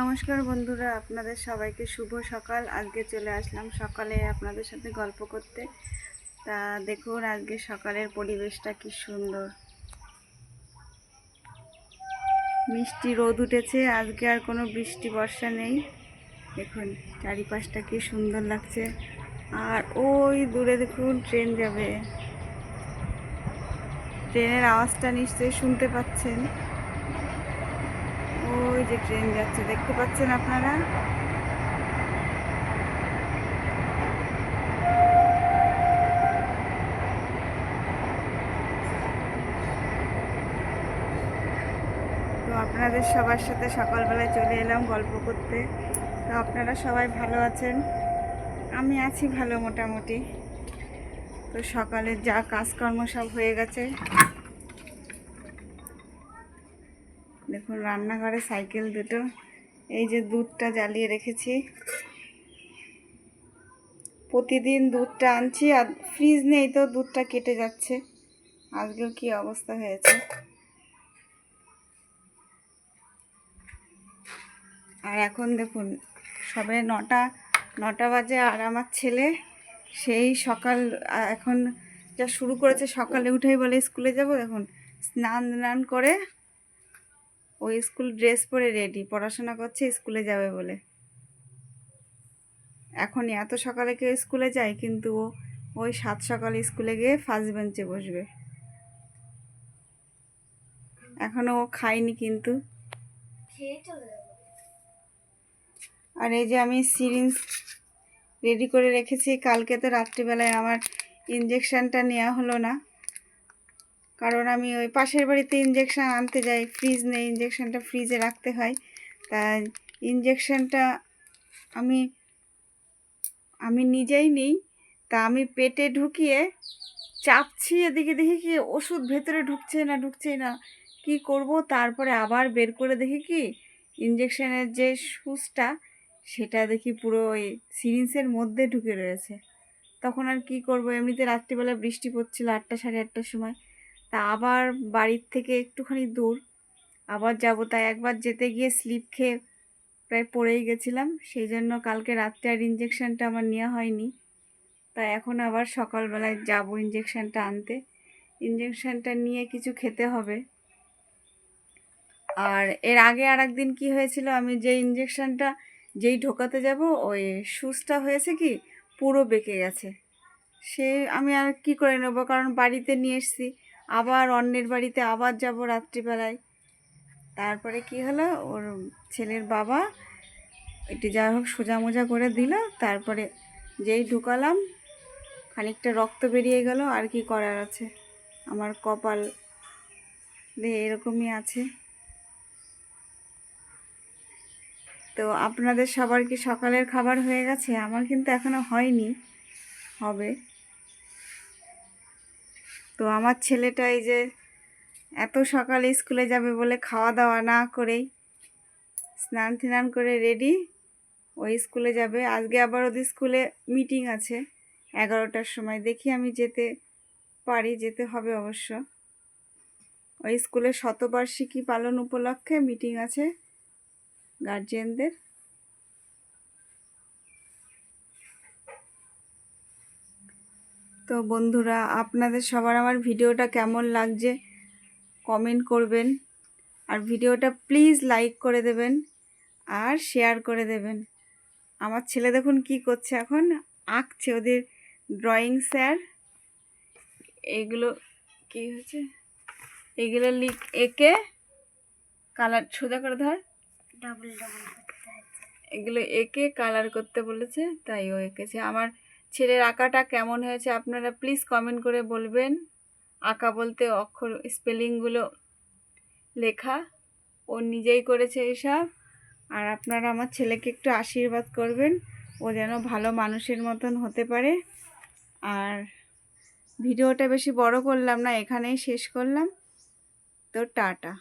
নমস্কার বন্ধুরা, আপনাদের সবাইকে শুভ সকাল। আজকে চলে আসলাম সকালে আপনাদের সাথে গল্প করতে। তা দেখুন আজকে সকালের পরিবেশটা কি সুন্দর। মিষ্টি রোদ উঠেছে, আজকে আর কোনো বৃষ্টি বর্ষা নেই। দেখুন, চারিপাশটা কি সুন্দর লাগছে। আর ওই দূরে দেখুন ট্রেন যাবে। ট্রেনের আওয়াজটা নিশ্চয়ই শুনতে পাচ্ছেন। ওই যে ট্রেন যাচ্ছে, দেখতে পাচ্ছেন আপনারা? তো আপনাদের সবার সাথে সকালবেলায় চলে এলাম গল্প করতে। তো আপনারা সবাই ভালো আছেন? আমি আছি ভালো মোটামুটি। তো সকালের যা কাজকর্ম সব হয়ে গেছে। দেখুন রান্নাঘরে সাইকেল দুটো, এই যে দুধটা জ্বালিয়ে রেখেছি। প্রতিদিন দুধটা আনছি আর ফ্রিজ নেই তো, দুধটা কেটে যাচ্ছে। আজকেও কি অবস্থা হয়েছে? আর এখন দেখুন, সবে নটা নটা বাজে আর আমার ছেলে, সেই সকাল এখন যা শুরু করেছে সকালে উঠেই বলে স্কুলে যাব। দেখুন স্নান স্নান করে ওই স্কুল ড্রেস পরে রেডি পড়াশোনা করছে স্কুলে যাবে বলে। এখন এত সকালে কেউ স্কুলে যায় কিন্তু ও ওই সাত সকালে স্কুলে গিয়ে ফার্স্ট বেঞ্চে বসবে। এখনও ও খায়নি কিন্তু। আর এই যে আমি সিরিঞ্জ রেডি করে রেখেছি কালকে তো রাত্রিবেলায় আমার ইঞ্জেকশানটা নেওয়া হলো না। কারণ আমি ওই পাশের বাড়িতে ইঞ্জেকশান আনতে যাই ফ্রিজ নেই ইঞ্জেকশানটা ফ্রিজে রাখতে হয়। তাই ইঞ্জেকশানটা আমি আমি নিজেই নিই। তা আমি পেটে ঢুকিয়ে চাপছি এদিকে, দেখি কি ওষুধ ভেতরে ঢুকছে না ঢুকছে না। কি করব? তারপরে আবার বের করে দেখি কি ইঞ্জেকশনের যে সুচটা, সেটা দেখি পুরো ওই সিরিঞ্জের মধ্যে ঢুকে রয়েছে। তখন আর কি করব? এমনিতে রাত্রিবেলা বৃষ্টি পড়ছিল আটটা সাড়ে আটটার সময়। তা আবার বাড়ির থেকে একটুখানি দূর। আবার যাব, তাই একবার যেতে গিয়ে স্লিপ খেয়ে প্রায় পড়েই গেছিলাম। সেই জন্য কালকে রাত্রে আর ইঞ্জেকশনটা আমার নেওয়া হয়নি। তা এখন আবার সকালবেলায় যাব ইঞ্জেকশানটা আনতে। ইঞ্জেকশানটা নিয়ে কিছু খেতে হবে। আর এর আগে আর একদিন কী হয়েছিল, আমি যে ইঞ্জেকশানটা যেই ঢোকাতে যাব, ওই সুচটা হয়েছে কি, পুরো বেঁকে গেছে। সে আমি আর কি করে নেব? কারণ বাড়িতে নিয়ে এসেছি। আবার অন্যের বাড়িতে আবার যাব রাত্রিবেলায়। তারপরে কি হলো? ওর ছেলের বাবা একটু যাই হোক সোজা মোজা করে দিল। তারপরে যেই ঢুকালাম, খানিকটা রক্ত বেরিয়ে গেল। আর কি করার আছে? আমার কপাল এরকমই আছে। তো আপনাদের সবার কি সকালের খাবার হয়ে গেছে? আমার কিন্তু এখনও হয়নি। হবে। তো আমার ছেলেটা এই যে এত সকালে স্কুলে যাবে বলে খাওয়া দাওয়া না করেই স্নান টিনান করে রেডি ওই স্কুলে যাবে। আজকে আবার ওদের স্কুলে মিটিং আছে এগারোটার সময়। দেখি আমি যেতে পারি, যেতে হবে অবশ্য। ওই স্কুলে শতবার্ষিকী পালন উপলক্ষে মিটিং আছে গার্জিয়ানদের তো বন্ধুরা আপনাদের সবার আমার ভিডিওটা কেমন লাগছে কমেন্ট করবেন। আর ভিডিওটা প্লিজ লাইক করে দেবেন আর শেয়ার করে দেবেন। আমার ছেলে দেখুন কি করছে এখন আঁকছে ওদের ড্রয়িং স্যার এগুলো কি হচ্ছে? এগুলো লিখ এঁকে কালার সোজা করে ধর। ডাবল ডাবল এগুলো এঁকে কালার করতে বলেছে তাই ও এঁকেছে। আমার ছেলের আঁকাটা কেমন হয়েছে আপনারা প্লিজ কমেন্ট করে বলবেন। আঁকা বলতে অক্ষর স্পেলিংগুলো লেখা। ও নিজেই করেছে এসব। আর আপনারা আমার ছেলেকে একটু আশীর্বাদ করবেন। ও যেন ভালো মানুষের মতন হতে পারে। আর ভিডিওটা বেশি বড় করলাম না, এখানেই শেষ করলাম। তো টাটা।